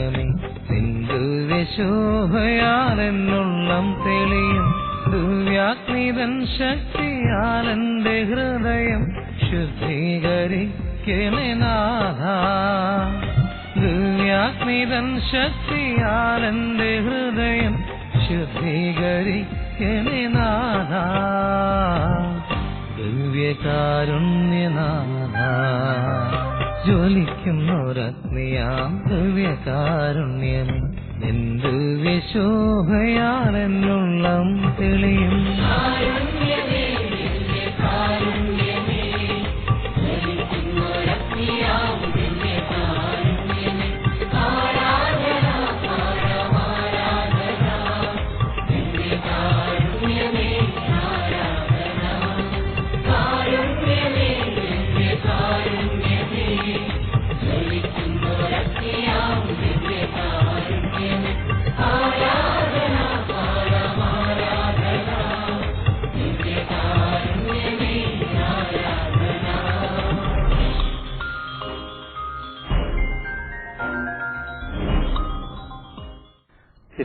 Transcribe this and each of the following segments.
ദിവ്യകാരുണ്യമേ എന്തു വിശോഭയാണെന്നുള്ളം തെളിയും. ദിവ്യാഗ്നിതൻ ശക്തിയാലെന്റെ ഹൃദയം ശുദ്ധീകരിക്കണേ നാഥ. ദിവ്യാഗ്നിതൻ ശക്തിയാലെന്റെ ഹൃദയം ശുദ്ധീകരിക്കണേ നാഥ. ദിവ്യകാരുണ്യനാഥ. ജ്വലിക്കുന്നൊരഗ്നിയാം ദിവ്യകാരുണ്യം എന്ത് വിശോഭയാലെന്നുള്ളം തെളിയും.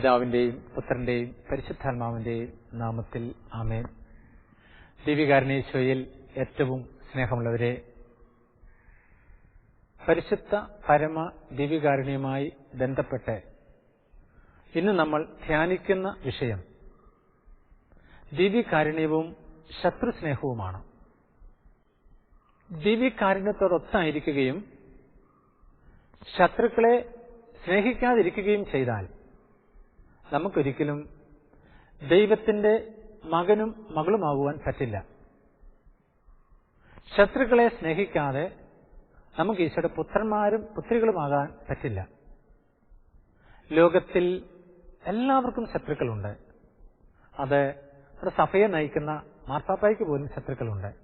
പിതാവിന്റെയും പുത്രന്റെയും പരിശുദ്ധാത്മാവിന്റെയും നാമത്തിൽ ആമേൻ. ദീപികാരണീശോയിൽ ഏറ്റവും സ്നേഹമുള്ളവരെ പരിശുദ്ധ പരമ ദീപികാരുണ്യവുമായി ബന്ധപ്പെട്ട് ഇന്ന് നമ്മൾ ധ്യാനിക്കുന്ന വിഷയം ദീപികാരുണ്യവും ശത്രുസ്നേഹവുമാണ്. ദീപികാരുണ്യത്തോടൊത്തായിരിക്കുകയും ശത്രുക്കളെ സ്നേഹിക്കാതിരിക്കുകയും ചെയ്താൽ നമുക്കൊരിക്കലും ദൈവത്തിന്റെ മകനും മകളുമാകുവാൻ പറ്റില്ല. ശത്രുക്കളെ സ്നേഹിക്കാതെ നമുക്ക് ഈശോയുടെ പുത്രന്മാരും പുത്രികളുമാകാൻ പറ്റില്ല. ലോകത്തിൽ എല്ലാവർക്കും ശത്രുക്കളുണ്ട്. അത് നമ്മുടെ സഭയെ നയിക്കുന്ന മാർപ്പാപ്പായ്ക്ക് പോലും ശത്രുക്കളുണ്ട്.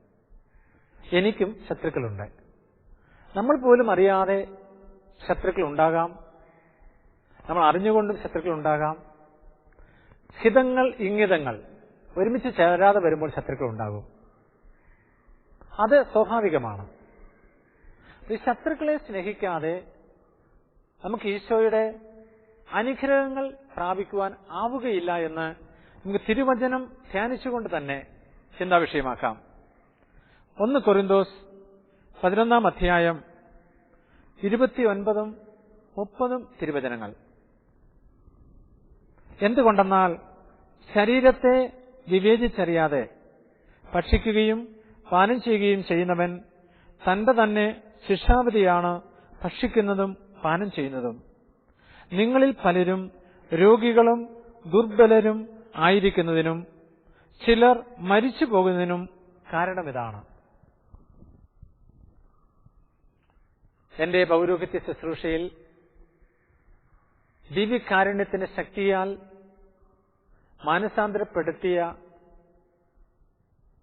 എനിക്കും ശത്രുക്കളുണ്ട്. നമ്മൾ പോലും അറിയാതെ ശത്രുക്കൾ ഉണ്ടാകാം നമ്മൾ അറിഞ്ഞുകൊണ്ടും ശത്രുക്കൾ ഉണ്ടാകാം ഹിതങ്ങൾ ഇംഗിതങ്ങൾ ഒരുമിച്ച് ചേരാതെ വരുമ്പോൾ ശത്രുക്കൾ ഉണ്ടാകും. അത് സ്വാഭാവികമാണ്. ഈ ശത്രുക്കളെ സ്നേഹിക്കാതെ നമുക്ക് ഈശോയുടെ അനുഗ്രഹങ്ങൾ പ്രാപിക്കുവാൻ ആവുകയില്ല എന്ന് നമുക്ക് തിരുവചനം ധ്യാനിച്ചുകൊണ്ട് തന്നെ ചിന്താവിഷയമാക്കാം ഒന്ന് കൊറിന്തോസ് പതിനൊന്നാം അധ്യായം ഇരുപത്തിയൊൻപതും മുപ്പതും തിരുവചനങ്ങൾ. എന്തുകൊണ്ടെന്നാൽ ശരീരത്തെ വിവേചിച്ചറിയാതെ ഭക്ഷിക്കുകയും പാനം ചെയ്യുകയും ചെയ്യുന്നവൻ തന്റെ തന്നെ ശിക്ഷാവധിയാണ് ഭക്ഷിക്കുന്നതും പാനം ചെയ്യുന്നതും. നിങ്ങളിൽ പലരും രോഗികളും ദുർബലരും ആയിരിക്കുന്നതിനും ചിലർ മരിച്ചു പോകുന്നതിനും കാരണമിതാണ് എന്റെ പൗരോഹിത്യ ശുശ്രൂഷയിൽ ദിവ്യകാരുണ്യത്തിന്റെ ശക്തിയാൽ മാനസാന്തരപ്പെടുത്തിയ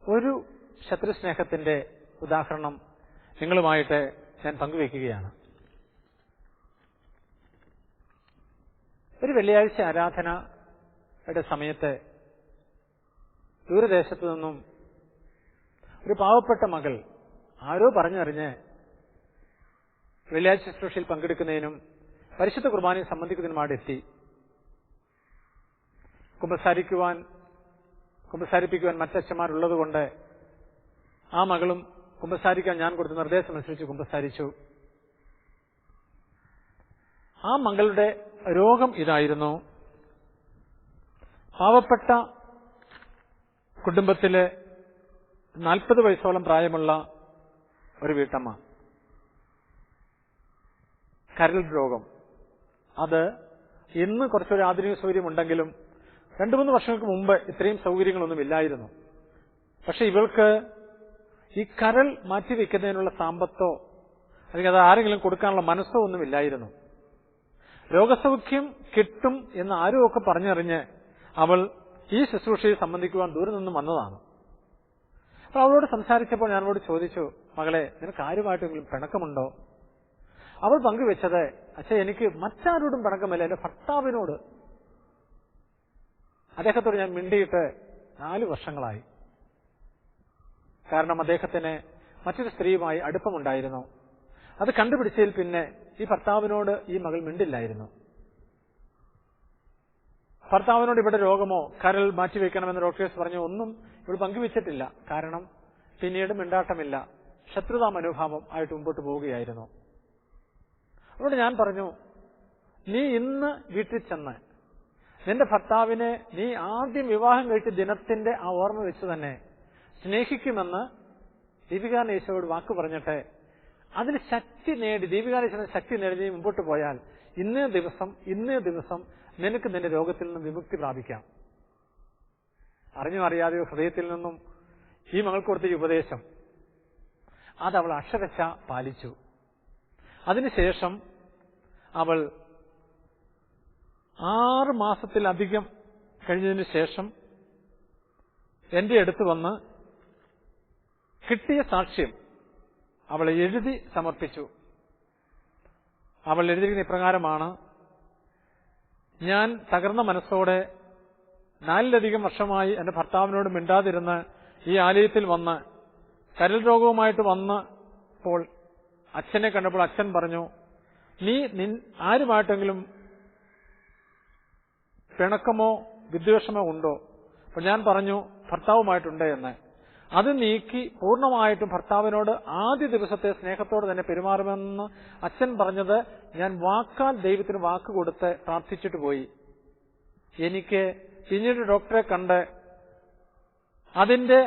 ഒരു ശത്രുസ്നേഹത്തിന്റെ ഉദാഹരണം നിങ്ങളുമായിട്ട് ഞാൻ പങ്കുവയ്ക്കുകയാണ്. ഒരു വെള്ളിയാഴ്ച ആരാധനയുടെ സമയത്ത് ദൂരദേശത്തു നിന്നും ഒരു പാവപ്പെട്ട മകൾ ആരോ പറഞ്ഞറിഞ്ഞ് വെള്ളിയാഴ്ച ശുശ്രൂഷയിൽ പങ്കെടുക്കുന്നതിനും പരിശുദ്ധ കുർബാനയെ സംബന്ധിക്കുന്നതിനുമായിട്ട് എത്തി. കുമ്പസാരിക്കുവാൻ കുമ്പസാരിപ്പിക്കുവാൻ മറ്റച്ഛന്മാരുള്ളതുകൊണ്ട് ആ മകളും കുമ്പസാരിക്കാൻ ഞാൻ കൊടുത്ത നിർദ്ദേശം അനുസരിച്ച് കുമ്പസാരിച്ചു. ആ മകളുടെ രോഗം ഇതായിരുന്നു. പാവപ്പെട്ട കുടുംബത്തിലെ നാൽപ്പത് വയസ്സോളം പ്രായമുള്ള ഒരു വീട്ടമ്മ. കരൽ രോഗം. അത് ഇന്ന് കുറച്ചൊരു ആധുനിക സൗകര്യം ഉണ്ടെങ്കിലും രണ്ടു മൂന്ന് വർഷങ്ങൾക്ക് മുമ്പ് ഇത്രയും സൗകര്യങ്ങളൊന്നും ഇല്ലായിരുന്നു. പക്ഷെ ഇവൾക്ക് ഈ കരൾ മാറ്റിവെക്കുന്നതിനുള്ള സാമ്പത്തോ അല്ലെങ്കിൽ അത് ആരെങ്കിലും കൊടുക്കാനുള്ള മനസ്സോ ഒന്നും ഇല്ലായിരുന്നു. രോഗസൗഖ്യം കിട്ടും എന്ന് ആരും ഒക്കെ പറഞ്ഞറിഞ്ഞ് അവൾ ഈ ശുശ്രൂഷയെ സംബന്ധിക്കുവാൻ ദൂരെ നിന്നും വന്നതാണ്. അപ്പൊ അവളോട് സംസാരിച്ചപ്പോൾ ഞാൻ അവളോട് ചോദിച്ചു മകളെ നിനക്ക് ആരുമായിട്ടെങ്കിലും പിണക്കമുണ്ടോ? അവൾ പങ്കുവെച്ചത് അച്ഛ എനിക്ക് മറ്റാരോടും പിണക്കമല്ല എന്റെ ഭർത്താവിനോട്. അദ്ദേഹത്തോട് ഞാൻ മിണ്ടിയിട്ട് നാല് വർഷങ്ങളായി. കാരണം അദ്ദേഹത്തിന് മറ്റൊരു സ്ത്രീയുമായി അടുപ്പമുണ്ടായിരുന്നു. അത് കണ്ടുപിടിച്ചതിൽ പിന്നെ ഈ ഭർത്താവിനോട് ഈ മകൾ മിണ്ടില്ലായിരുന്നു. ഭർത്താവിനോട് ഇവിടെ രോഗമോ കരൾ മാറ്റിവെക്കണമെന്ന് ഡോക്ടേഴ്സ് പറഞ്ഞു ഒന്നും ഇവൾ പങ്കുവച്ചിട്ടില്ല. കാരണം പിന്നീട് മിണ്ടാട്ടമില്ല. ശത്രുതാ മനോഭാവം ആയിട്ട് മുമ്പോട്ട് പോവുകയായിരുന്നു. അതുകൊണ്ട് ഞാൻ പറഞ്ഞു നീ ഇന്ന് വീട്ടിൽ ചെന്ന് നിന്റെ ഭർത്താവിനെ നീ ആദ്യം വിവാഹം കഴിച്ച ദിനത്തിന്റെ ആ ഓർമ്മ വെച്ച് തന്നെ സ്നേഹിക്കുമെന്ന് ദീപികാനേശ്വരോട് വാക്ക് പറഞ്ഞിട്ട് അതിന് ശക്തി നേടി ദീപികാനേശ്വരൻ ശക്തി നേടി നീ മുമ്പോട്ട് പോയാൽ ഇന്നേ ദിവസം ഇന്നേ ദിവസം നിനക്ക് നിന്റെ രോഗത്തിൽ നിന്നും വിമുക്തി പ്രാപിക്കാം. അറിഞ്ഞോ അറിയാതെയോ ഹൃദയത്തിൽ നിന്നും ഈ മകൾ കൊടുത്ത ഉപദേശം. അത് അവൾ അക്ഷരശ പാലിച്ചു. അതിനുശേഷം അവൾ ആറ് മാസത്തിലധികം കഴിഞ്ഞതിന് ശേഷം എന്റെ അടുത്ത് വന്ന് കിട്ടിയ സാക്ഷ്യം അവൾ എഴുതി സമർപ്പിച്ചു. അവൾ എഴുതിയിരിക്കുന്ന ഇപ്രകാരമാണ് ഞാൻ തകർന്ന മനസ്സോടെ നാലിലധികം വർഷമായി എന്റെ ഭർത്താവിനോട് മിണ്ടാതിരുന്ന് ഈ ആലയത്തിൽ വന്ന് കരൽ രോഗവുമായിട്ട് വന്നപ്പോൾ അച്ഛനെ കണ്ടപ്പോൾ അച്ഛൻ പറഞ്ഞു നീ നിൻ ആരുമായിട്ടെങ്കിലും പിണക്കമോ വിദ്വേഷമോ ഉണ്ടോ? അപ്പൊ ഞാൻ പറഞ്ഞു ഭർത്താവുമായിട്ടുണ്ട് എന്ന്. അത് നീക്കി പൂർണമായിട്ടും ഭർത്താവിനോട് ആദ്യ ദിവസത്തെ സ്നേഹത്തോടെ തന്നെ പെരുമാറുമെന്ന് അച്ഛൻ പറഞ്ഞത് ഞാൻ വാക്കാൽ ദൈവത്തിന് വാക്ക് കൊടുത്ത് പ്രാർത്ഥിച്ചിട്ട് പോയി. എനിക്ക് പിന്നീട് ഡോക്ടറെ കണ്ട് അതിന്റെ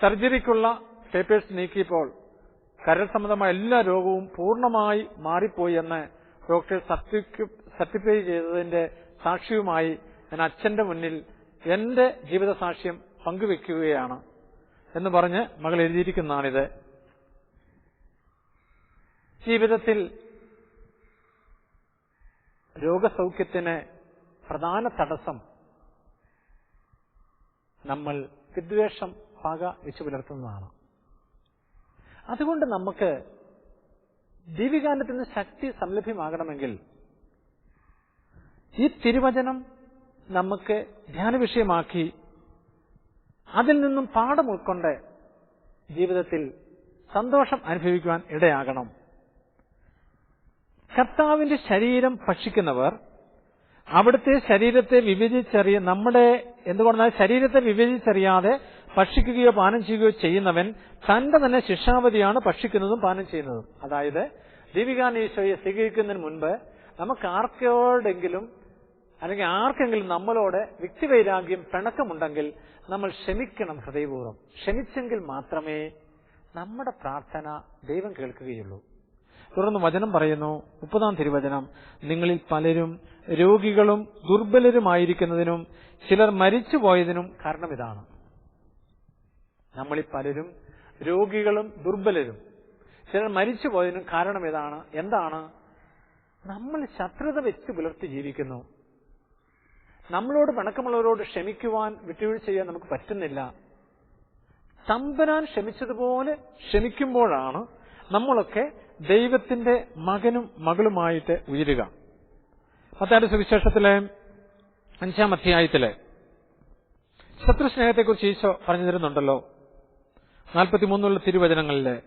സർജറിക്കുള്ള പേപ്പേഴ്സ് നീക്കിയപ്പോൾ കരൾ സംബന്ധമായ എല്ലാ രോഗവും പൂർണമായി മാറിപ്പോയി എന്ന് ഡോക്ടർ സർട്ടിഫൈ ചെയ്തതിന്റെ സാക്ഷിയുമായി ഞാൻ അച്ഛന്റെ മുന്നിൽ എന്റെ ജീവിത സാക്ഷ്യം പങ്കുവെക്കുകയാണ് എന്ന് പറഞ്ഞ് മകൾ എഴുതിയിരിക്കുന്നതാണിത്. ജീവിതത്തിൽ രോഗസൗഖ്യത്തിന് പ്രധാന തടസ്സം നമ്മൾ വിദ്വേഷം പക വെച്ചു പുലർത്തുന്നതാണ്. അതുകൊണ്ട് നമുക്ക് ദീപികാന്ഡത്തിന് ശക്തി സംലഭ്യമാകണമെങ്കിൽ ഈ തിരുവചനം നമുക്ക് ധ്യാന വിഷയമാക്കി അതിൽ നിന്നും പാഠം ഉൾക്കൊണ്ട് ജീവിതത്തിൽ സന്തോഷം അനുഭവിക്കുവാൻ ഇടയാകണം. കർത്താവിന്റെ ശരീരം ഭക്ഷിക്കുന്നവർ അവിടുത്തെ ശരീരത്തെ വിഭജിച്ചറിയ നമ്മുടെ എന്തുകൊണ്ടാൽ ശരീരത്തെ വിഭജിച്ചറിയാതെ ഭക്ഷിക്കുകയോ പാനം ചെയ്യുകയോ ചെയ്യുന്നവൻ തന്റെ തന്നെ ശിക്ഷാവധിയാണ് ഭക്ഷിക്കുന്നതും പാനം ചെയ്യുന്നതും. അതായത് ദീപികാനീശോയെ സ്വീകരിക്കുന്നതിന് മുൻപ് നമുക്ക് ആർക്കോടെങ്കിലും അല്ലെങ്കിൽ ആർക്കെങ്കിലും നമ്മളോട് വ്യക്തിവൈരാഗ്യം പിണക്കമുണ്ടെങ്കിൽ നമ്മൾ ക്ഷമിക്കണം ഹൃദയപൂർവം. ക്ഷമിച്ചെങ്കിൽ മാത്രമേ നമ്മുടെ പ്രാർത്ഥന ദൈവം കേൾക്കുകയുള്ളൂ. തുടർന്ന് വചനം പറയുന്നു മുപ്പതാം തിരുവചനം. നിങ്ങളിൽ പലരും രോഗികളും ദുർബലരുമായിരിക്കുന്നതിനും ചിലർ മരിച്ചുപോയതിനും കാരണം ഇതാണ്. നമ്മളിൽ പലരും രോഗികളും ദുർബലരും ചിലർ മരിച്ചുപോയതിനും കാരണം ഇതാണ്. എന്താണ്? നമ്മൾ ശത്രുത വെച്ച് പുലർത്തി ജീവിക്കുന്നു. നമ്മളോട് പിണക്കമുള്ളവരോട് ക്ഷമിക്കുവാൻ വിട്ടുവീഴ്ച ചെയ്യാൻ നമുക്ക് പറ്റുന്നില്ല. തമ്പുരാൻ ക്ഷമിച്ചതുപോലെ ക്ഷമിക്കുമ്പോഴാണ് നമ്മളൊക്കെ ദൈവത്തിന്റെ മകനും മകളുമായിട്ട് ഉയരുക. പത്താറ് സുവിശേഷത്തിലെ അഞ്ചാം അധ്യായത്തിലെ ശത്രുസ്നേഹത്തെക്കുറിച്ച് ഈശോ പറഞ്ഞു തരുന്നുണ്ടല്ലോ. നാൽപ്പത്തിമൂന്നുള്ള തിരുവചനങ്ങളിലെ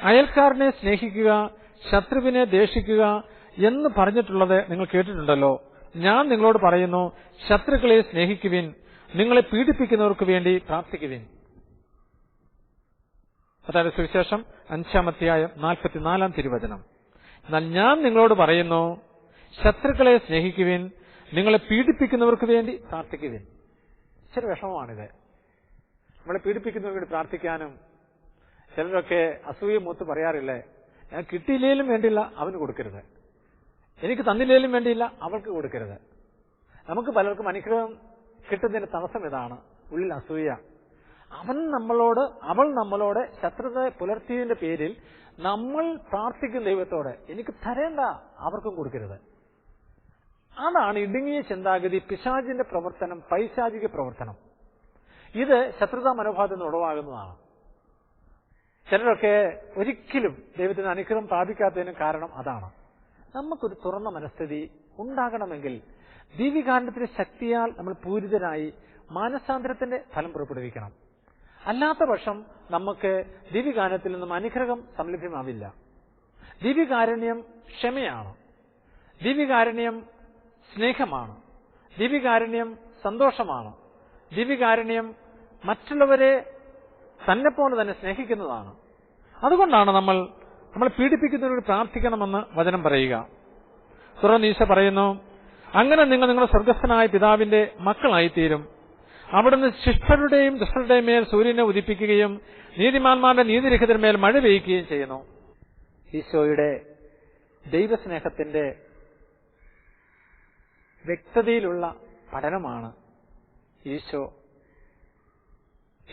അയൽക്കാരനെ സ്നേഹിക്കുക ശത്രുവിനെ ദേഷിക്കുക എന്ന് പറഞ്ഞിട്ടുള്ളത് നിങ്ങൾ കേട്ടിട്ടുണ്ടല്ലോ. ഞാൻ നിങ്ങളോട് പറയുന്നു ശത്രുക്കളെ സ്നേഹിക്കുവിൻ നിങ്ങളെ പീഡിപ്പിക്കുന്നവർക്ക് വേണ്ടി പ്രാർത്ഥിക്കുവിൻ. അതായത് സുവിശേഷം അഞ്ചാം അധ്യായം നാൽപ്പത്തിനാലാം തിരുവചനം. എന്നാൽ ഞാൻ നിങ്ങളോട് പറയുന്നു ശത്രുക്കളെ സ്നേഹിക്കുവിൻ നിങ്ങളെ പീഡിപ്പിക്കുന്നവർക്ക് വേണ്ടി പ്രാർത്ഥിക്കുവിൻ. ഇച്ചിരി വിഷമമാണിത്. നമ്മളെ പീഡിപ്പിക്കുന്നവർക്ക് വേണ്ടി പ്രാർത്ഥിക്കാനും ചിലരൊക്കെ അസൂയ മൂത്ത് പറയാറില്ലേ? ഞാൻ കിട്ടിയില്ലേലും വേണ്ടില്ല അവന് കൊടുക്കരുത്. എനിക്ക് തന്നില്ലേലും വേണ്ടിയില്ല അവൾക്ക് കൊടുക്കരുത്. നമുക്ക് പലർക്കും അനുഗ്രഹം കിട്ടുന്നതിന് തടസ്സം ഇതാണ്. ഉള്ളിൽ അസൂയ. അവൻ നമ്മളോട് അവൾ നമ്മളോട് ശത്രുത പുലർത്തിയതിന്റെ പേരിൽ നമ്മൾ പ്രാർത്ഥിക്കും ദൈവത്തോട് എനിക്ക് തരേണ്ട അവർക്കും കൊടുക്കരുത്. അതാണ് ഇടുങ്ങിയ ചിന്താഗതി പിശാചിന്റെ പ്രവർത്തനം പൈശാചിക പ്രവർത്തനം. ഇത് ശത്രുതാ മനോഭാവത്തിൽ നിന്ന് ഉളവാകുന്നതാണ്. ചിലരൊക്കെ ഒരിക്കലും ദൈവത്തിന് അനുഗ്രഹം പ്രാപിക്കാത്തതിന് കാരണം അതാണ്. നമുക്കൊരു തുറന്ന മനസ്ഥിതി ഉണ്ടാകണമെങ്കിൽ ദിവ്യകാന്ഡത്തിന്റെ ശക്തിയാൽ നമ്മൾ പൂരിതരായി മാനസാന്തരത്തിന്റെ ഫലം പുറപ്പെടുവിക്കണം. അല്ലാത്ത പക്ഷം നമുക്ക് ദീപികാരണത്തിൽ നിന്നും അനുഗ്രഹം സംലഭ്യമാവില്ല. ദിവ്യകാരുണ്യം ക്ഷമയാണ്. ദിവ്യകാരുണ്യം സ്നേഹമാണ്. ദിവ്യകാരുണ്യം സന്തോഷമാണ്. ദിവ്യകാരുണ്യം മറ്റുള്ളവരെ തന്നെ പോലെ തന്നെ സ്നേഹിക്കുന്നതാണ്. അതുകൊണ്ടാണ് നമ്മൾ നമ്മൾ പീഡിപ്പിക്കുന്നവരോട് പ്രാർത്ഥിക്കണമെന്ന് വചനം പറയുക. തുടർന്ന് ഈശ പറയുന്നു അങ്ങനെ നിങ്ങൾ നിങ്ങളുടെ സ്വർഗസ്ഥനായ പിതാവിന്റെ മക്കളായിത്തീരും. അവിടുന്ന് ശിഷ്ടരുടെയും ദുഷ്ടരുടെയും മേൽ സൂര്യനെ ഉദിപ്പിക്കുകയും നീതിമാന്മാരുടെ നീതിരഹിതന്മേൽ മേൽ മഴ പെയ്യുകയും ചെയ്യുന്നു. ഈശോയുടെ ദൈവസ്നേഹത്തിന്റെ വ്യക്തതയിലുള്ള പഠനമാണ് ഈശോ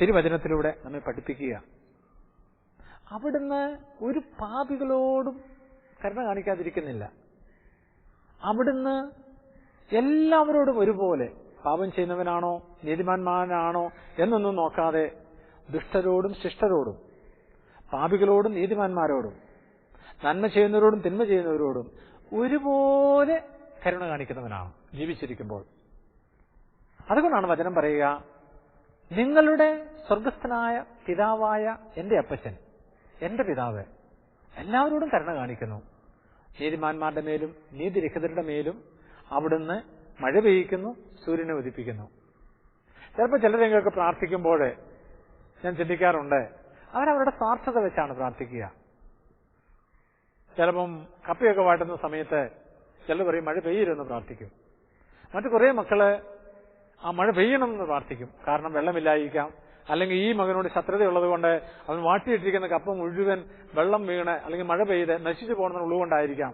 തിരുവചനത്തിലൂടെ നമ്മെ പഠിപ്പിക്കുക. അവിടുന്ന് ഒരു പാപികളോടും കരുണ കാണിക്കാതിരിക്കുന്നില്ല. അവിടുന്ന് എല്ലാവരോടും ഒരുപോലെ പാപം ചെയ്യുന്നവനാണോ നീതിമാന്മാനാണോ എന്നൊന്നും നോക്കാതെ ദുഷ്ടരോടും ശിഷ്ടരോടും പാപികളോടും നീതിമാന്മാരോടും നന്മ ചെയ്യുന്നവരോടും തിന്മ ചെയ്യുന്നവരോടും ഒരുപോലെ കരുണ കാണിക്കുന്നവനാണ് ജീവിച്ചിരിക്കുമ്പോൾ. അതുകൊണ്ടാണ് വചനം പറയുക നിങ്ങളുടെ സ്വർഗസ്ഥനായ പിതാവായ എന്റെ അപ്പച്ചൻ എന്റെ പിതാവ് എല്ലാവരോടും കരുണ കാണിക്കുന്നു. നീതിമാന്മാരുടെ മേലും നീതിരഹിതരുടെ മേലും അവിടുന്ന് മഴ പെയ്യിക്കുന്നു സൂര്യനെ ഉദിപ്പിക്കുന്നു. ചിലപ്പോൾ ചിലരെങ്കിലൊക്കെ പ്രാർത്ഥിക്കുമ്പോൾ ഞാൻ ചിന്തിക്കാറുണ്ട് അവരവരുടെ സ്വാർത്ഥത വെച്ചാണ് പ്രാർത്ഥിക്കുക. ചിലപ്പം കപ്പയൊക്കെ വാട്ടുന്ന സമയത്ത് ചിലർ പറയും മഴ പെയ്യരുതെന്ന് പ്രാർത്ഥിക്കും. മറ്റു കുറേ മക്കൾ ആ മഴ പെയ്യണമെന്ന് പ്രാർത്ഥിക്കും. കാരണം വെള്ളമില്ലായിരിക്കാം അല്ലെങ്കിൽ ഈ മകനോട് ശത്രുതയുള്ളത് കൊണ്ട് അവൻ വാട്ടിയിട്ടിരിക്കുന്ന കപ്പ മുഴുവൻ വെള്ളം വീണ് അല്ലെങ്കിൽ മഴ പെയ്ത് നശിച്ചു പോകുന്ന ഉള്ളുകൊണ്ടായിരിക്കാം.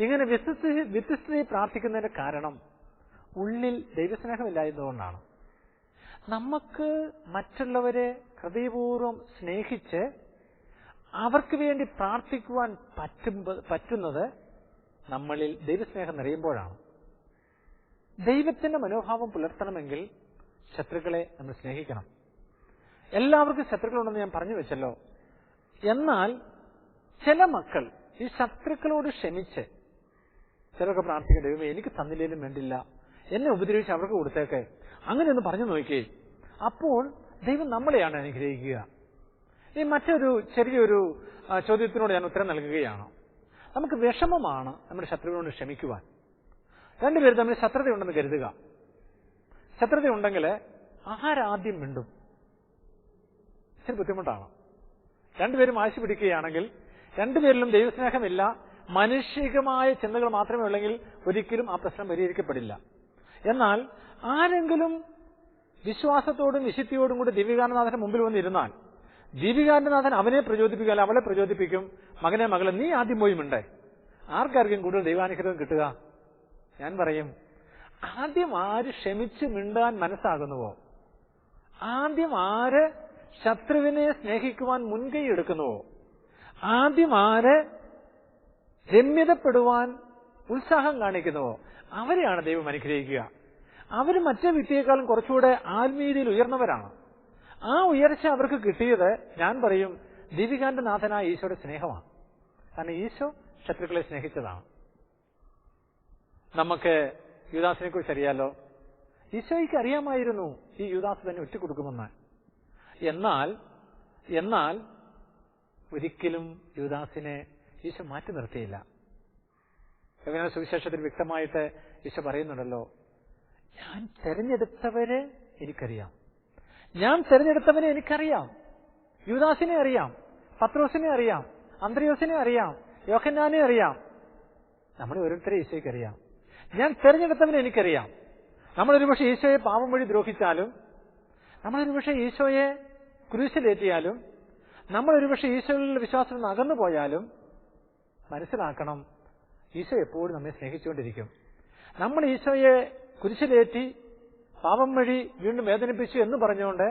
ഇങ്ങനെ വ്യത്യസ്ത വ്യത്യസ്തതയെ പ്രാർത്ഥിക്കുന്നതിന്റെ കാരണം ഉള്ളിൽ ദൈവസ്നേഹമില്ലായതുകൊണ്ടാണ് നമുക്ക് മറ്റുള്ളവരെ ഹൃദയപൂർവം സ്നേഹിച്ച് അവർക്ക് വേണ്ടി പ്രാർത്ഥിക്കുവാൻ പറ്റുന്നത് നമ്മളിൽ ദൈവസ്നേഹം നിറയുമ്പോഴാണ്. ദൈവത്തിന്റെ മനോഭാവം പുലർത്തണമെങ്കിൽ ശത്രുക്കളെ നമ്മൾ സ്നേഹിക്കണം. എല്ലാവർക്കും ശത്രുക്കളുണ്ടെന്ന് ഞാൻ പറഞ്ഞു വെച്ചല്ലോ. എന്നാൽ ചില മക്കൾ ഈ ശത്രുക്കളോട് ക്ഷമിച്ച് ചിലർക്ക് പ്രാർത്ഥിക്കും ദൈവമേ എനിക്ക് തന്നില്ലേലും വേണ്ടില്ല. എന്നെ ഉപദ്രവിച്ച് അവർക്ക് കൊടുത്തേക്കെ. അങ്ങനെ ഒന്ന് പറഞ്ഞു നോക്കിയേ അപ്പോൾ ദൈവം നമ്മളെയാണ് അനുഗ്രഹിക്കുക. ഈ മറ്റൊരു ചെറിയൊരു ചോദ്യത്തിനോട് ഞാൻ ഉത്തരം നൽകുകയാണ്. നമുക്ക് വിഷമമാണ് നമ്മുടെ ശത്രുവിനോട് ക്ഷമിക്കുവാൻ. രണ്ടുപേരും തമ്മിൽ ശത്രുതയുണ്ടെന്ന് കരുതുക. ശത്രുതയുണ്ടെങ്കിൽ ആരാദ്യം മിണ്ടും? ഇച്ചിരി ബുദ്ധിമുട്ടാണ്. രണ്ടുപേരും ആശി പിടിക്കുകയാണെങ്കിൽ രണ്ടുപേരിലും ദൈവസ്നേഹമില്ല മാനുഷികമായ ചിന്തകൾ മാത്രമേ ഉള്ളെങ്കിൽ ഒരിക്കലും ആ പ്രശ്നം പരിഹരിക്കപ്പെടില്ല. എന്നാൽ ആരെങ്കിലും വിശ്വാസത്തോടും വിശുദ്ധിയോടും കൂടി ദിവ്യകാരനാഥന്റെ മുമ്പിൽ വന്നിരുന്നാൽ ദീപികാരനാഥൻ അവനെ പ്രചോദിപ്പിക്കുക അവളെ പ്രചോദിപ്പിക്കും മകനെ മകളെ. നീ ആദ്യം പോയി മിണ്ടേ. ആർക്കാർക്കും കൂടുതൽ ദൈവാനുഗ്രഹം കിട്ടുക? ഞാൻ പറയും ആദ്യം ആര് ക്ഷമിച്ച് മിണ്ടാൻ മനസ്സാകുന്നുവോ? ആദ്യം ആര് ശത്രുവിനെ സ്നേഹിക്കുവാൻ മുൻകൈ എടുക്കുന്നുവോ? ആദ്യം ആര് രമ്യതപ്പെടുവാൻ ഉത്സാഹം കാണിക്കുന്നുവോ? അവരെയാണ് ദൈവം അനുഗ്രഹിക്കുക. അവർ മറ്റേ വ്യക്തിയെക്കാളും കുറച്ചുകൂടെ ആത്മീയതയിൽ ഉയർന്നവരാണ്. ആ ഉയർച്ച അവർക്ക് കിട്ടിയത് ഞാൻ പറയും ദീപികാന്റെ നാഥനായ ഈശോയുടെ സ്നേഹമാണ്. കാരണം ഈശോ ശത്രുക്കളെ സ്നേഹിച്ചതാണ്. നമുക്ക് യുദാസിനെ കുറിച്ച് അറിയാലോ? ഈശോയ്ക്ക് അറിയാമായിരുന്നു ഈ യുദാസ് തന്നെ ഒറ്റുകൊടുക്കുമെന്ന് എന്നാൽ എന്നാൽ ഒരിക്കലും യുദാസിനെ ഈശോ മാറ്റി നിർത്തിയില്ല. യവന സുവിശേഷത്തിൽ വ്യക്തമായിട്ട് ഈശോ പറയുന്നുണ്ടല്ലോ? ഞാൻ തെരഞ്ഞെടുത്തവരെ എനിക്കറിയാം. ഞാൻ തെരഞ്ഞെടുത്തവനെ എനിക്കറിയാം. യുദാസിനെ അറിയാം. പത്രോസിനെ അറിയാം. അന്ത്രയോസിനെ അറിയാം. യോഹന്നാനെ അറിയാം. നമ്മൾ ഓരോരുത്തരെ ഈശോയ്ക്ക് അറിയാം. ഞാൻ തെരഞ്ഞെടുത്തവനെ എനിക്കറിയാം. നമ്മൾ ഒരുപക്ഷെ ഈശോയെ പാവം വഴി ദ്രോഹിച്ചാലും നമ്മളൊരു പക്ഷേ ഈശോയെ കുരിശിലേറ്റിയാലും നമ്മൾ പക്ഷേ ഈശോയിലുള്ള വിശ്വാസത്തിൽ നിന്ന് അകന്നു പോയാലും മനസ്സിലാക്കണം ഈശോ എപ്പോഴും നമ്മെ സ്നേഹിച്ചുകൊണ്ടിരിക്കും. നമ്മൾ ഈശോയെ കുരിശിലേറ്റി പാപം വഴി വീണ്ടും വേദനിപ്പിച്ചു എന്ന് പറഞ്ഞുകൊണ്ട്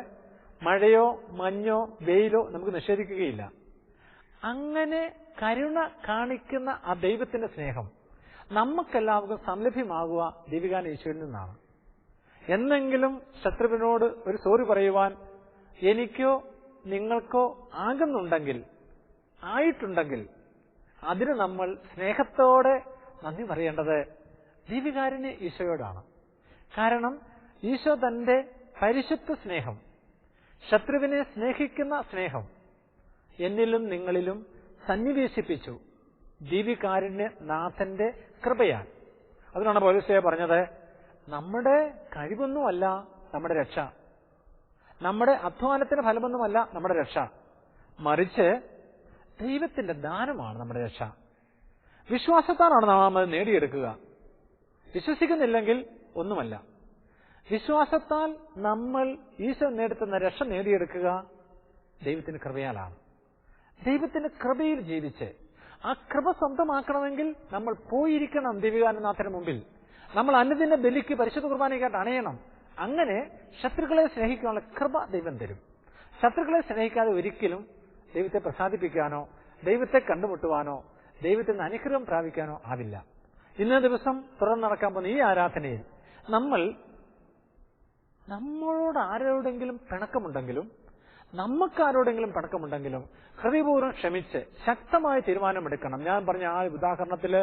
മഴയോ മഞ്ഞോ വെയിലോ നമുക്ക് നിഷേധിക്കുകയില്ല. അങ്ങനെ കരുണ കാണിക്കുന്ന ആ ദൈവത്തിന്റെ സ്നേഹം നമുക്കെല്ലാവർക്കും സംലഭ്യമാകുക ദൈവികാന ഈശോയിൽ നിന്നാണ്. എന്നെങ്കിലും ശത്രുവിനോട് ഒരു സോറി പറയുവാൻ എനിക്കോ നിങ്ങൾക്കോ ആകുന്നുണ്ടെങ്കിൽ ആയിട്ടുണ്ടെങ്കിൽ അതിന് നമ്മൾ സ്നേഹത്തോടെ നന്ദി പറയേണ്ടത് ദീപികാരുണ്യ ഈശോയോടാണ്. കാരണം ഈശോ തന്റെ പരിശുദ്ധ സ്നേഹം ശത്രുവിനെ സ്നേഹിക്കുന്ന സ്നേഹം എന്നിലും നിങ്ങളിലും സന്നിവേശിപ്പിച്ചു ദീപികാരുണ്യ നാഥന്റെ കൃപയാൽ. അതിനാണ് പോലീസയെ പറഞ്ഞത് നമ്മുടെ കഴിവൊന്നുമല്ല നമ്മുടെ രക്ഷ. നമ്മുടെ അധ്വാനത്തിന് ഫലമൊന്നുമല്ല നമ്മുടെ രക്ഷ. മറിച്ച് ദൈവത്തിന്റെ ദാനമാണ് നമ്മുടെ രക്ഷ. വിശ്വാസത്താലാണ് നാം അത് നേടിയെടുക്കുക. വിശ്വസിക്കുന്നില്ലെങ്കിൽ ഒന്നുമല്ല. വിശ്വാസത്താൽ നമ്മൾ ഈശോ നേടുത്തുന്ന രക്ഷ നേടിയെടുക്കുക ദൈവത്തിന്റെ കൃപയാലാണ്. ദൈവത്തിന്റെ കൃപയിൽ ജീവിച്ച് ആ കൃപ സ്വന്തമാക്കണമെങ്കിൽ നമ്മൾ പോയിരിക്കണം ദൈവികാനനാഥന് മുമ്പിൽ. നമ്മൾ അനുദിന ബലിക്ക് പരിശുദ്ധ കുർബാനയ്ക്കായിട്ട് അണയണം. അങ്ങനെ ശത്രുക്കളെ സ്നേഹിക്കാനുള്ള കൃപ ദൈവം തരും. ശത്രുക്കളെ സ്നേഹിക്കാതെ ഒരിക്കലും ദൈവത്തെ പ്രസാദിപ്പിക്കാനോ ദൈവത്തെ കണ്ടുമുട്ടുവാനോ ദൈവത്തിന് അനുഗ്രഹം പ്രാപിക്കാനോ ആവില്ല. ഇന്നേ ദിവസം തുടർന്ന് നടക്കാൻ പോകുന്ന ഈ ആരാധനയിൽ നമ്മൾ നമ്മളോട് ആരോടെങ്കിലും പിണക്കമുണ്ടെങ്കിലും നമുക്ക് ആരോടെങ്കിലും പിണക്കമുണ്ടെങ്കിലും ഹൃദയപൂർവം ക്ഷമിച്ച് ശക്തമായ തീരുമാനമെടുക്കണം. ഞാൻ പറഞ്ഞ ആ ഉദാഹരണത്തിൽ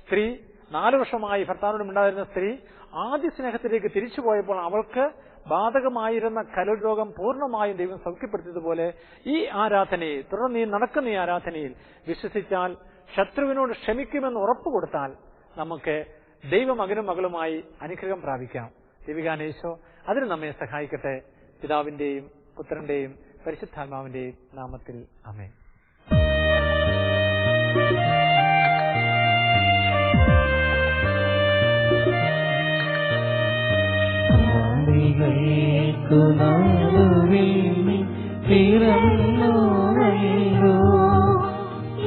സ്ത്രീ നാലു വർഷമായി ഭർത്താവിനോട് ഉണ്ടായിരുന്ന സ്ത്രീ ആദ്യ സ്നേഹത്തിലേക്ക് തിരിച്ചു പോയപ്പോൾ അവൾക്ക് ബാധകമായിരുന്ന കരൾ രോഗം പൂർണമായും ദൈവം സൗഖ്യപ്പെടുത്തിയതുപോലെ ഈ ആരാധനയിൽ തുടർന്ന് ഈ നടക്കുന്ന ഈ ആരാധനയിൽ വിശ്വസിച്ചാൽ ശത്രുവിനോട് ക്ഷമിക്കുമെന്ന് ഉറപ്പ് കൊടുത്താൽ നമുക്ക് ദൈവമകനും മകളുമായി അനുഗ്രഹം പ്രാപിക്കാം. ദേവികാനേശോ അതിന് നമ്മെ സഹായിക്കട്ടെ. പിതാവിന്റെയും പുത്രന്റെയും പരിശുദ്ധാത്മാവിന്റെയും നാമത്തിൽ അമേ ആദികൾക്കു നീ പിറന്നോരല്ലോ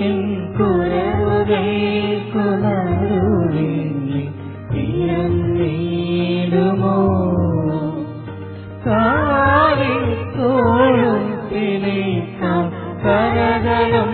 എൻ കുറവുകൾക്കു നടുവിൽ പിറന്നീടുമോ പിണിക്കാം കരകലം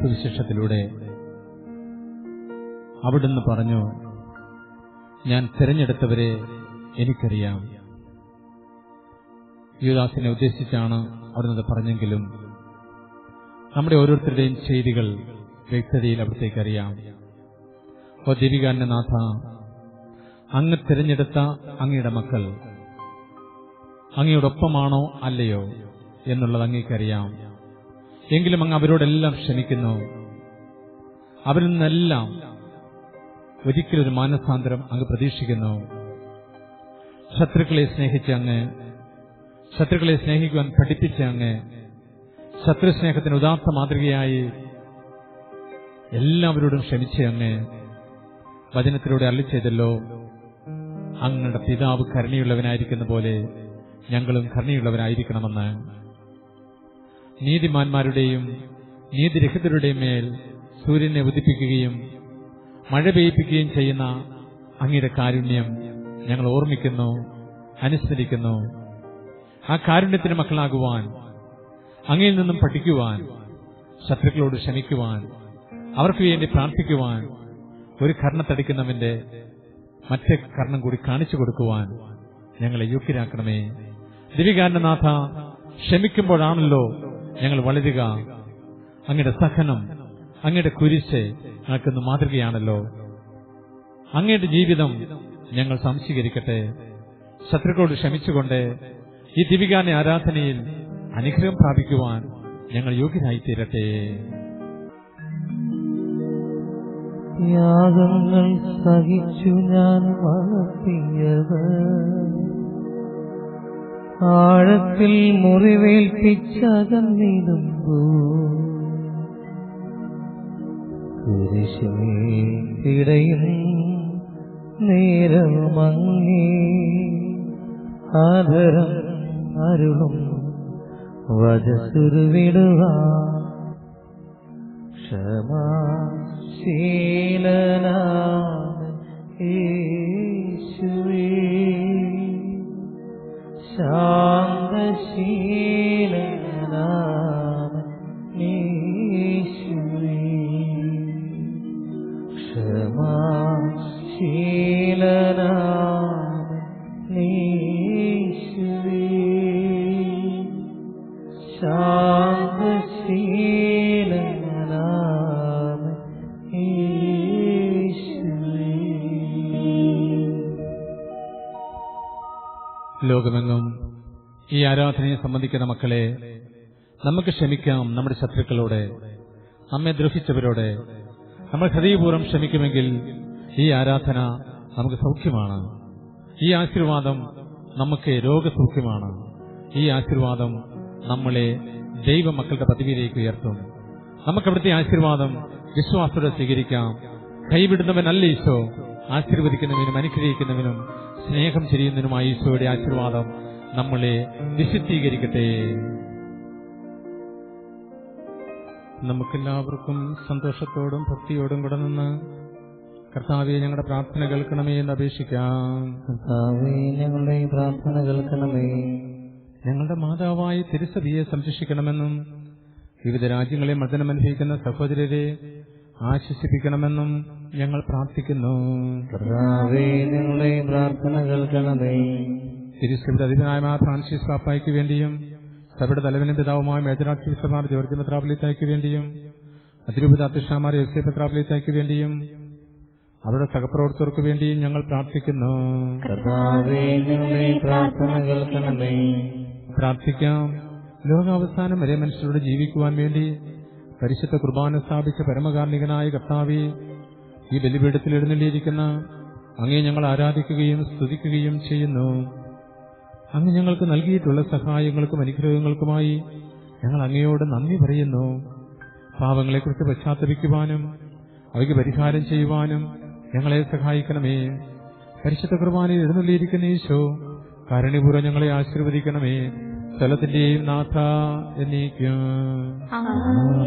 സുവിശേഷത്തിലൂടെ അവിടുന്ന് പറഞ്ഞു ഞാൻ തിരഞ്ഞെടുത്തവരെ എനിക്കറിയാം. യുദാസിനെ ഉദ്ദേശിച്ചാണ് അവിടുന്ന് പറഞ്ഞെങ്കിലും നമ്മുടെ ഓരോരുത്തരുടെയും ചെയ്തികൾ വ്യക്തതയിൽ അവിടത്തേക്ക് അറിയാം ഓ ദീപികാന്യനാഥ അങ്ങ് തിരഞ്ഞെടുത്ത അങ്ങയുടെ മക്കൾ അങ്ങയോടൊപ്പമാണോ അല്ലയോ എന്നുള്ളത് അങ്ങേക്കറിയാം. എങ്കിലും അങ്ങ് അവരോടെല്ലാം ക്ഷമിക്കുന്നു. അവരിൽ നിന്നെല്ലാം ഒരിക്കലൊരു മാനസാന്തരം അങ്ങ് പ്രതീക്ഷിക്കുന്നു. ശത്രുക്കളെ സ്നേഹിച്ച അങ്ങ് ശത്രുക്കളെ സ്നേഹിക്കുവാൻ പഠിപ്പിച്ച അങ്ങ് ശത്രുസ്നേഹത്തിന് ഉദാത്ത മാതൃകയായി എല്ലാവരോടും ക്ഷമിച്ച അങ്ങ് വചനത്തിലൂടെ അള്ളി ചെയ്തല്ലോ അങ്ങയുടെ പിതാവ് കരുണയുള്ളവനായിരിക്കുന്ന പോലെ ഞങ്ങളും കരുണയുള്ളവരായിരിക്കണമെന്ന് നീതിമാന്മാരുടെയും നീതിരഹിതരുടെയും മേൽ സൂര്യനെ ഉദിപ്പിക്കുകയും മഴ പെയ്യിപ്പിക്കുകയും ചെയ്യുന്ന അങ്ങയുടെ കാരുണ്യം ഞങ്ങൾ ഓർമ്മിക്കുന്നു അനുസ്മരിക്കുന്നു ആ കാരുണ്യത്തിന് മക്കളാകുവാൻ അങ്ങയിൽ നിന്നും പഠിക്കുവാൻ ശത്രുക്കളോട് ക്ഷമിക്കുവാൻ അവർക്ക് വേണ്ടി പ്രാർത്ഥിക്കുവാൻ ഒരു കർണത്തടിക്കുന്നവന്റെ മറ്റേ കർണം കൂടി കാണിച്ചു കൊടുക്കുവാൻ ഞങ്ങളെ യോഗ്യരാക്കണമേ. ദിവികാരനാഥ ക്ഷമിക്കുമ്പോഴാണല്ലോ ഞങ്ങൾ വളരുക. അങ്ങയുടെ സഹനം അങ്ങയുടെ കുരിശ് നടക്കുന്ന മാതൃകയാണല്ലോ. അങ്ങയുടെ ജീവിതം ഞങ്ങൾ സംശീകരിക്കട്ടെ. ശത്രുക്കളോട് ക്ഷമിച്ചുകൊണ്ട് ഈ ദിവികാന ആരാധനയിൽ അനുഗ്രഹം പ്രാപിക്കുവാൻ ഞങ്ങൾ യോഗ്യനായി തീരട്ടെ യാഗങ്ങൾ സഹിച്ചു ഞാൻ വളർത്തിയത് ആഴത്തിൽ മുറിവേൽപ്പിച്ചകന്നിടുമ്പോ കുരിശിടയിൽ നേരം മങ്ങി ആദരം അരുളും വജസുരുവിടുക ക്ഷമാശീലനാ യേശുവേ. song the ആരാധനയെ സംബന്ധിക്കുന്ന മക്കളെ നമുക്ക് ക്ഷമിക്കാം നമ്മുടെ ശത്രുക്കളോട് നമ്മെ ദ്രോഹിച്ചവരോട്. നമ്മൾ ഹൃദയപൂർവം ക്ഷമിക്കുമെങ്കിൽ ഈ ആരാധന നമുക്ക് സൗഖ്യമാണ്. ഈ ആശീർവാദം നമുക്ക് രോഗസൗഖ്യമാണ്. ഈ ആശീർവാദം നമ്മളെ ദൈവമക്കളുടെ പദവിയിലേക്ക് ഉയർത്തും. നമുക്ക് അവിടുത്തെ ആശീർവാദം വിശ്വാസത്തോടെ സ്വീകരിക്കാം. കൈവിടുന്നവനല്ല ഈശോ. ആശീർവദിക്കുന്നവനും അനുഗ്രഹിക്കുന്നവനും സ്നേഹം ചെയ്യുന്നതിനുമായി ഈശോയുടെ ആശീർവാദം നമ്മളെ വിശുദ്ധീകരിക്കട്ടെ. നമുക്കെല്ലാവർക്കും സന്തോഷത്തോടും ഭക്തിയോടും കൂടെ നിന്ന് കർത്താവെ ഞങ്ങളുടെ പ്രാർത്ഥന കേൾക്കണമേ എന്ന് അപേക്ഷിക്കാം. കർത്താവേ ഞങ്ങളുടെ പ്രാർത്ഥന കേൾക്കണമേ. ഞങ്ങളുടെ മാതാവായി തിരുസഭയെ സംരക്ഷിക്കണമെന്നും വിവിധ രാജ്യങ്ങളെ മർദ്ദനമനുഭവിക്കുന്ന സഹോദരരെ ആശ്വസിപ്പിക്കണമെന്നും ഞങ്ങൾ പ്രാർത്ഥിക്കുന്നു. കർത്താവേ ഞങ്ങളുടെ പ്രാർത്ഥന കേൾക്കണമേ. തിരുസഭയുടെ അധിപനായ ഫ്രാൻസിസ് പാപ്പായ്ക്ക് വേണ്ടിയും സഭയുടെ തലവനും പിതാവുമായ മേജറാക്സിമാർ ജോർജ് പത്രാപ്ലിത്തായ്ക്ക് വേണ്ടിയും അതിരൂപത അധ്യക്ഷന്മാർ എസ് കെ പത്രാപ്ലിത്തായ്ക്ക് വേണ്ടിയും അവരുടെ സഹപ്രവർത്തകർക്ക് വേണ്ടിയും ഞങ്ങൾ പ്രാർത്ഥിക്കുന്നു. പ്രാർത്ഥിക്കാം. ലോകാവസാനം വരെ മനുഷ്യരോട് ജീവിക്കുവാൻ വേണ്ടി പരിശുദ്ധ കുർബാന സ്ഥാപിച്ച പരമകാർണികനായ കർത്താവി ഈ ബലിപീഠത്തിൽ എഴുന്നള്ളിയിരിക്കുന്ന അങ്ങേ ഞങ്ങൾ ആരാധിക്കുകയും സ്തുതിക്കുകയും ചെയ്യുന്നു. അങ്ങ് ഞങ്ങൾക്ക് നൽകിയിട്ടുള്ള സഹായങ്ങൾക്കും അനുഗ്രഹങ്ങൾക്കുമായി ഞങ്ങൾ അങ്ങയോട് നന്ദി പറയുന്നു. പാവങ്ങളെക്കുറിച്ച് പശ്ചാത്തപിക്കുവാനും അവയ്ക്ക് പരിഹാരം ചെയ്യുവാനും ഞങ്ങളെ സഹായിക്കണമേ. പരിശുദ്ധ കുർബാനയിൽ എഴുന്നള്ളിയിരിക്കുന്ന ഈശോ കാരുണ്യപൂർവം ഞങ്ങളെ ആശീർവദിക്കണമേ. സ്ഥലത്തിന്റെയും നാഥ എന്നേക്കും. ആഗതമാ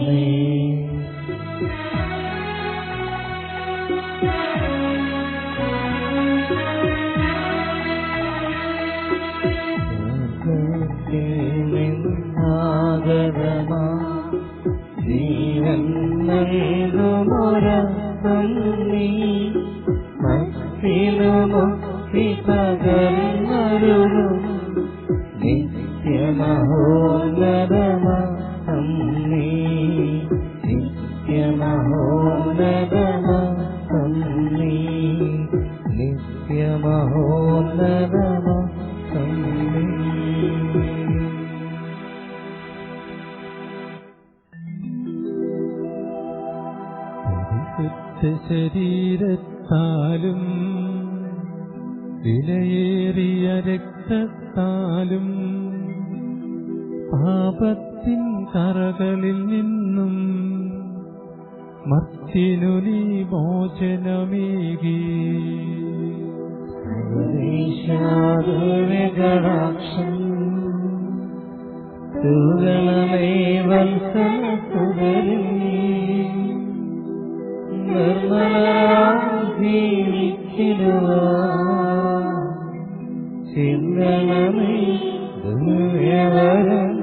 രക്തത്താലും പാപത്തിൻ കറകളിൽ നിന്നും മർത്തിനു നീ മോചനമേകി. ീശാദുവികടാക്ഷം തൂകളമേ सिन्दनमे दुर्यवर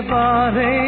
பாறை